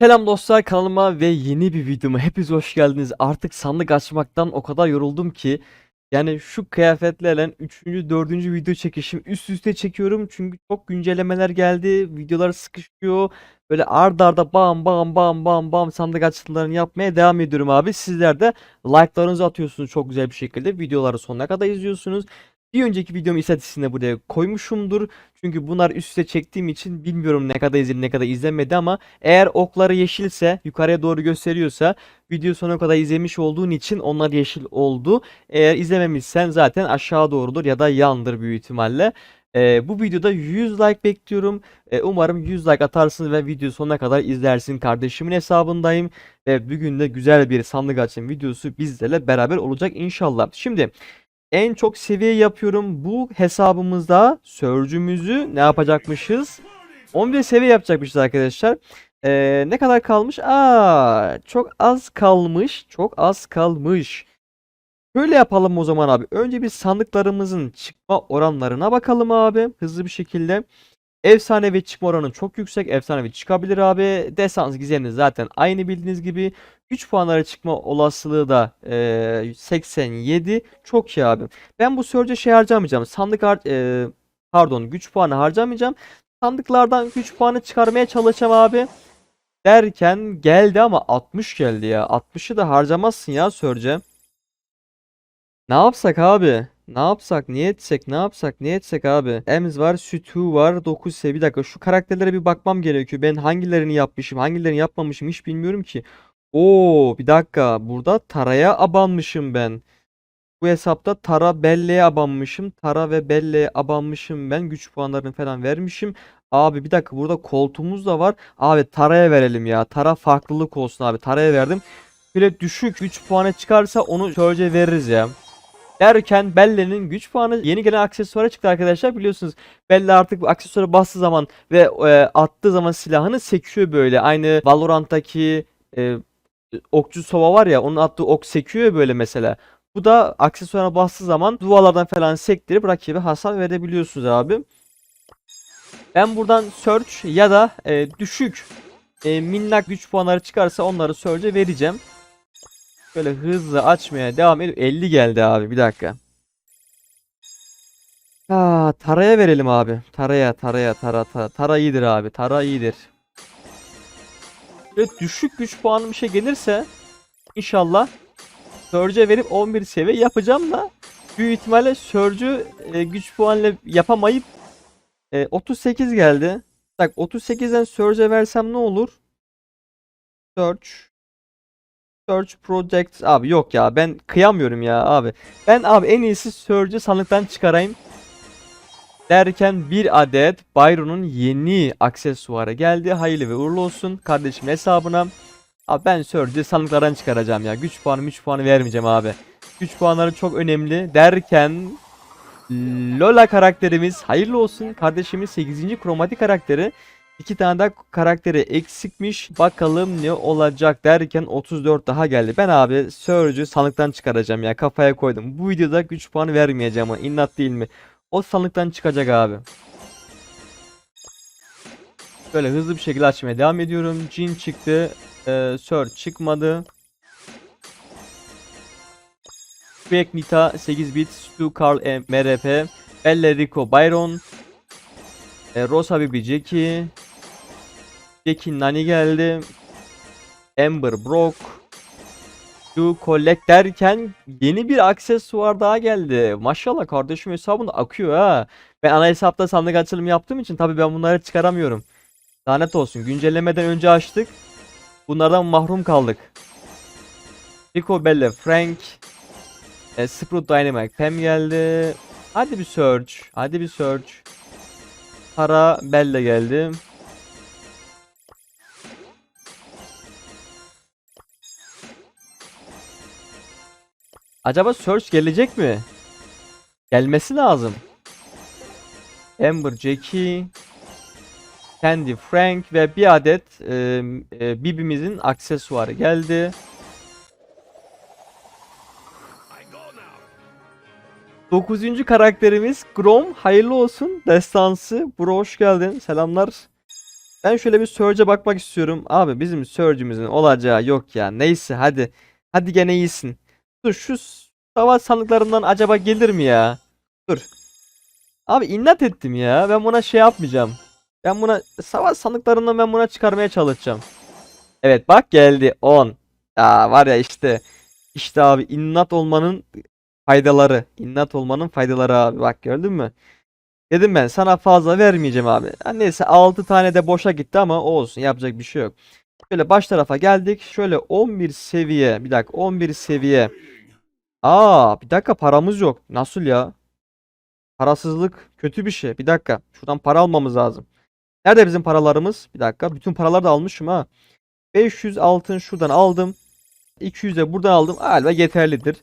Selam dostlar kanalıma ve yeni bir videoma hepiniz hoş geldiniz. Artık sandık açmaktan o kadar yoruldum ki yani şu kıyafetlerle 3. 4. video çekişim üst üste çekiyorum çünkü çok güncellemeler geldi. Videolar sıkışıyor. Böyle ard arda bam bam bam bam bam sandık açılımlarını yapmaya devam ediyorum abi. Sizler de like'larınızı atıyorsunuz çok güzel bir şekilde. Videoları sonuna kadar izliyorsunuz. Bir önceki videomu istatistiğine buraya koymuşumdur. Çünkü bunlar üst üste çektiğim için bilmiyorum ne kadar izledi ne kadar izlenmedi ama eğer okları yeşilse yukarıya doğru gösteriyorsa video sonuna kadar izlemiş olduğun için onlar yeşil oldu. Eğer izlememişsen zaten aşağı doğrudur ya da yandır büyük ihtimalle. Ee, bu videoda 100 like bekliyorum. Ee, umarım 100 like atarsın ve video sonuna kadar izlersin. Kardeşimin hesabındayım ve bugün de güzel bir sandık açım videosu bizlerle beraber olacak inşallah. Şimdi en çok seviye yapıyorum. Bu hesabımızda sörcümüzü ne yapacakmışız? 11 seviye yapacakmışız arkadaşlar. Ee, ne kadar kalmış? Aa, çok az kalmış. Çok az kalmış. Şöyle yapalım o zaman abi. Önce bir sandıklarımızın çıkma oranlarına bakalım abi. Hızlı bir şekilde. Efsanevi çıkma oranı çok yüksek. Efsanevi çıkabilir abi. Desans gizemli zaten aynı bildiğiniz gibi. 3 puanlara çıkma olasılığı da eee, 87. Çok iyi abi. Ben bu Surge'e şey harcamayacağım. Sandık har eee, pardon güç puanı harcamayacağım. Sandıklardan güç puanı çıkarmaya çalışacağım abi. Derken geldi ama 60 geldi ya. 60'ı da harcamazsın ya Surge'e. Ne yapsak abi? Ne yapsak? Niye etsek? Ne yapsak? Ne etsek abi? Ems var, Sütü var, 9 seviye. Bir dakika şu karakterlere bir bakmam gerekiyor. Ben hangilerini yapmışım, hangilerini yapmamışım hiç bilmiyorum ki. Oo, bir dakika. Burada Tara'ya abanmışım ben. Bu hesapta Tara Belle'ye abanmışım. Tara ve Belle'ye abanmışım ben. Güç puanlarını falan vermişim. Abi bir dakika burada koltuğumuz da var. Abi Tara'ya verelim ya. Tara farklılık olsun abi. Tara'ya verdim. Böyle düşük güç puanı çıkarsa onu Surge'e veririz ya. Derken Belle'nin güç puanı yeni gelen aksesuara çıktı arkadaşlar. Biliyorsunuz Belle artık aksesuara bastığı zaman ve e, attığı zaman silahını sekiyor böyle. Aynı Valorant'taki e, okçu sova var ya onun attığı ok sekiyor böyle mesela. Bu da aksesuara bastığı zaman duvarlardan falan sektirip rakibe hasar verebiliyorsunuz abi. Ben buradan search ya da e, düşük e, minnak güç puanları çıkarsa onları search'e vereceğim. Böyle hızlı açmaya devam ediyor. 50 geldi abi bir dakika. Aa, Tara'ya verelim abi. Tara'ya, Tara'ya, Tara, Tara. Tara iyidir abi. Tara iyidir. Böyle düşük güç puanı bir şey gelirse inşallah Surge'e verip 11 seviye yapacağım da büyük ihtimalle Surge'ü e, güç puanıyla yapamayıp e, 38 geldi. Bak 38'den Surge'e versem ne olur? Search Search Project abi yok ya ben kıyamıyorum ya abi. Ben abi en iyisi Surge'ü sandıktan çıkarayım. Derken bir adet Byron'un yeni aksesuarı geldi. Hayırlı ve uğurlu olsun kardeşim hesabına. Abi ben Surge'ü sandıklardan çıkaracağım ya. Güç puanı güç puanı vermeyeceğim abi. Güç puanları çok önemli derken Lola karakterimiz hayırlı olsun. Kardeşimiz 8. kromatik karakteri. İki tane daha karakteri eksikmiş. Bakalım ne olacak derken 34 daha geldi. Ben abi Surge'ü sandıktan çıkaracağım ya. Kafaya koydum. Bu videoda güç puanı vermeyeceğim inat değil mi? O sandıktan çıkacak abi. Böyle hızlı bir şekilde açmaya devam ediyorum. Jin çıktı. Ee, Surge çıkmadı. Quick Nita 8 bit. Stu Carl M- MRP. Elle Rico Byron. E, Rosa Bibi Jackie. Jackie Nani geldi. Amber Brock. Stu Collect derken yeni bir aksesuar daha geldi. Maşallah kardeşim hesabında akıyor ha. Ben ana hesapta sandık açılımı yaptığım için tabii ben bunları çıkaramıyorum. Lanet olsun. Güncellemeden önce açtık. Bunlardan mahrum kaldık. Rico Belle Frank. E, Sprout Dynamite Pam geldi. Hadi bir search. Hadi bir search. Para Belle geldi. Acaba search gelecek mi? Gelmesi lazım. Amber Jackie. Candy Frank ve bir adet e, e, Bibi'mizin aksesuarı geldi. Dokuzuncu karakterimiz Grom. Hayırlı olsun. Destansı. Bro hoş geldin. Selamlar. Ben şöyle bir Surge'e bakmak istiyorum. Abi bizim Surge'ümüzün olacağı yok ya. Neyse hadi. Hadi gene iyisin. Dur şu savaş sandıklarından acaba gelir mi ya? Dur. Abi inat ettim ya. Ben buna şey yapmayacağım. Ben buna savaş sandıklarından ben buna çıkarmaya çalışacağım. Evet bak geldi 10. Ya var ya işte. İşte abi innat olmanın faydaları. İnnat olmanın faydaları abi. Bak gördün mü? Dedim ben sana fazla vermeyeceğim abi. Neyse 6 tane de boşa gitti ama olsun yapacak bir şey yok. Şöyle baş tarafa geldik. Şöyle 11 seviye. Bir dakika 11 seviye. Aa bir dakika paramız yok. Nasıl ya? Parasızlık kötü bir şey. Bir dakika. Şuradan para almamız lazım. Nerede bizim paralarımız? Bir dakika. Bütün paraları da almışım ha. 500 altın şuradan aldım. 200 de buradan aldım. Galiba yeterlidir.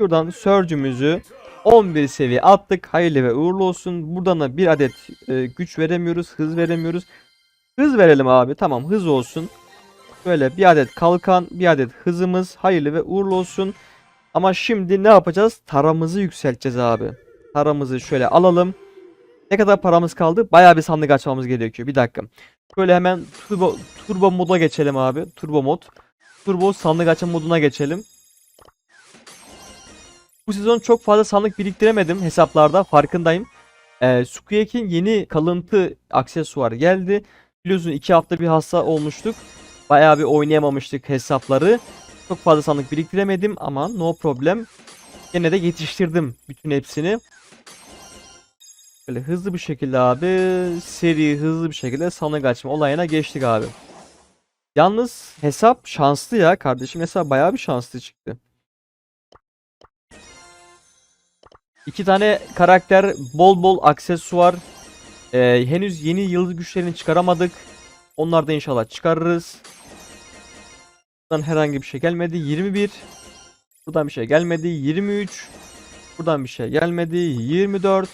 Şuradan Surge'ümüzü 11 seviye attık. Hayırlı ve uğurlu olsun. Buradan da bir adet e, güç veremiyoruz. Hız veremiyoruz. Hız verelim abi. Tamam hız olsun. Böyle bir adet kalkan, bir adet hızımız. Hayırlı ve uğurlu olsun. Ama şimdi ne yapacağız? Taramızı yükselteceğiz abi. Taramızı şöyle alalım. Ne kadar paramız kaldı? Bayağı bir sandık açmamız gerekiyor. Bir dakika. Şöyle hemen turbo, turbo moda geçelim abi. Turbo mod. Turbo sandık açma moduna geçelim. Bu sezon çok fazla sandık biriktiremedim hesaplarda farkındayım. Ee, Sukiyak'in yeni kalıntı aksesuarı geldi. Biliyorsun 2 hafta bir hasta olmuştuk. Bayağı bir oynayamamıştık hesapları. Çok fazla sandık biriktiremedim ama no problem. Yine de yetiştirdim bütün hepsini. Böyle hızlı bir şekilde abi seri hızlı bir şekilde sandık açma olayına geçtik abi. Yalnız hesap şanslı ya kardeşim hesap bayağı bir şanslı çıktı. İki tane karakter, bol bol aksesuar. Ee, henüz yeni yıldız güçlerini çıkaramadık. Onlar da inşallah çıkarırız. Buradan herhangi bir şey gelmedi. 21. Buradan bir şey gelmedi. 23. Buradan bir şey gelmedi. 24.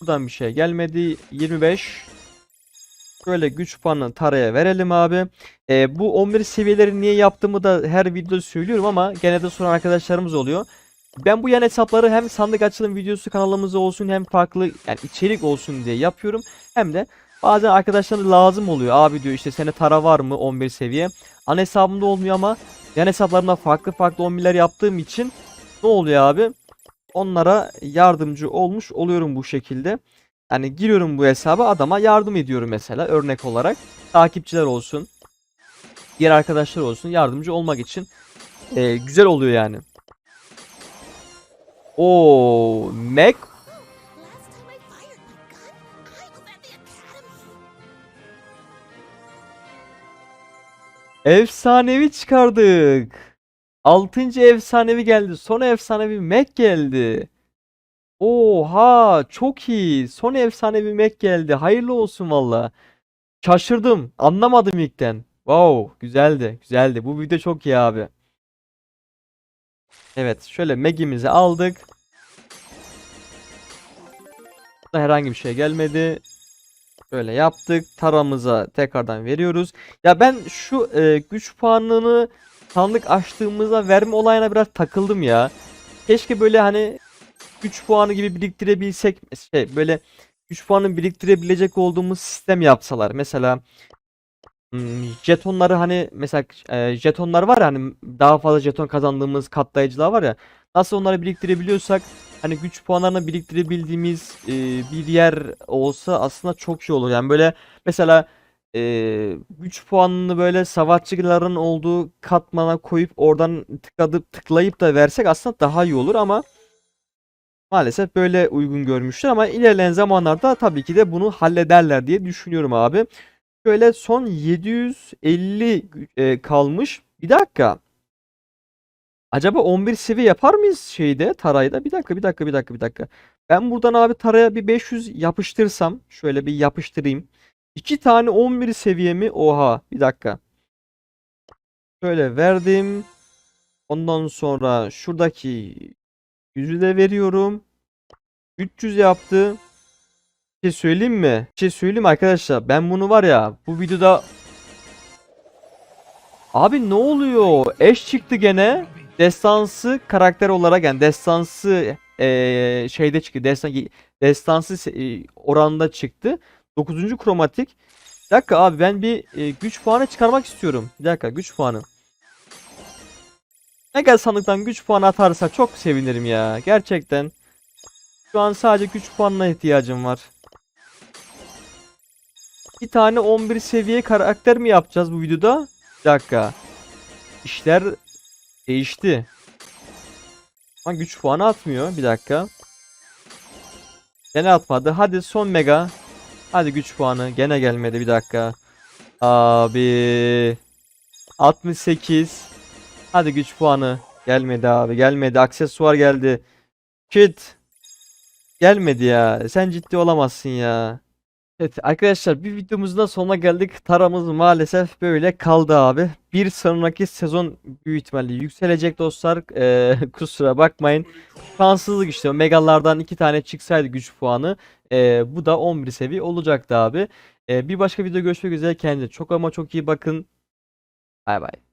Buradan bir şey gelmedi. 25. Şöyle güç puanını taraya verelim abi. Ee, bu 11 seviyeleri niye yaptığımı da her videoda söylüyorum ama gene de soran arkadaşlarımız oluyor. Ben bu yan hesapları hem sandık açılım videosu kanalımızda olsun hem farklı yani içerik olsun diye yapıyorum. Hem de bazen arkadaşlarına lazım oluyor. Abi diyor işte sene tara var mı 11 seviye. Ana hesabımda olmuyor ama yan hesaplarımda farklı farklı 11'ler yaptığım için ne oluyor abi? Onlara yardımcı olmuş oluyorum bu şekilde. Yani giriyorum bu hesaba adama yardım ediyorum mesela örnek olarak. Takipçiler olsun. Diğer arkadaşlar olsun yardımcı olmak için eee, güzel oluyor yani. Oo, Mac efsanevi çıkardık. 6. efsanevi geldi. Son efsanevi Mac geldi. Oha, çok iyi. Son efsanevi Mac geldi. Hayırlı olsun valla. Şaşırdım. Anlamadım ilkten. Wow, güzeldi. Güzeldi. Bu video çok iyi abi. Evet, şöyle Meg'imizi aldık. Herhangi bir şey gelmedi. Böyle yaptık. Taramıza tekrardan veriyoruz. Ya ben şu e, güç puanını sandık açtığımızda verme olayına biraz takıldım ya. Keşke böyle hani güç puanı gibi biriktirebilsek şey böyle güç puanı biriktirebilecek olduğumuz sistem yapsalar. Mesela Hmm, jetonları hani mesela e, jetonlar var ya hani daha fazla jeton kazandığımız katlayıcılar var ya nasıl onları biriktirebiliyorsak hani güç puanlarını biriktirebildiğimiz e, bir yer olsa aslında çok iyi olur. Yani böyle mesela e, güç puanını böyle savaşçıların olduğu katmana koyup oradan tıkladıp tıklayıp da versek aslında daha iyi olur ama maalesef böyle uygun görmüşler ama ilerleyen zamanlarda tabii ki de bunu hallederler diye düşünüyorum abi. Şöyle son 750 e, kalmış. Bir dakika. Acaba 11 seviye yapar mıyız şeyde Taray'da? Bir dakika bir dakika bir dakika bir dakika. Ben buradan abi Taray'a bir 500 yapıştırsam. Şöyle bir yapıştırayım. İki tane 11 seviyemi. Oha bir dakika. Şöyle verdim. Ondan sonra şuradaki yüzü de veriyorum. 300 yaptı. Bir şey söyleyeyim mi? Bir şey söyleyeyim arkadaşlar. Ben bunu var ya bu videoda Abi ne oluyor? Eş çıktı gene. Destansı karakter olarak yani destansı eee, şeyde çıktı. Destan, destansı eee, oranda çıktı. 9. kromatik. Bir dakika abi ben bir e, güç puanı çıkarmak istiyorum. Bir dakika güç puanı. Mega sandıktan güç puanı atarsa çok sevinirim ya. Gerçekten. Şu an sadece güç puanına ihtiyacım var. Bir tane 11 seviye karakter mi yapacağız bu videoda? Bir dakika. İşler değişti. Ama güç puanı atmıyor. Bir dakika. Gene atmadı. Hadi son mega. Hadi güç puanı. Gene gelmedi. Bir dakika. Abi. 68. Hadi güç puanı. Gelmedi abi. Gelmedi. Aksesuar geldi. Kit. Gelmedi ya. Sen ciddi olamazsın ya. Evet arkadaşlar bir videomuzun da sonuna geldik. Taramız maalesef böyle kaldı abi. Bir sonraki sezon büyük ihtimalle yükselecek dostlar. Ee, kusura bakmayın. Şanssızlık işte. Megalardan iki tane çıksaydı güç puanı. ee, bu da 11 seviye olacaktı abi. Ee, bir başka video görüşmek üzere. Kendinize çok ama çok iyi bakın. Bay bay.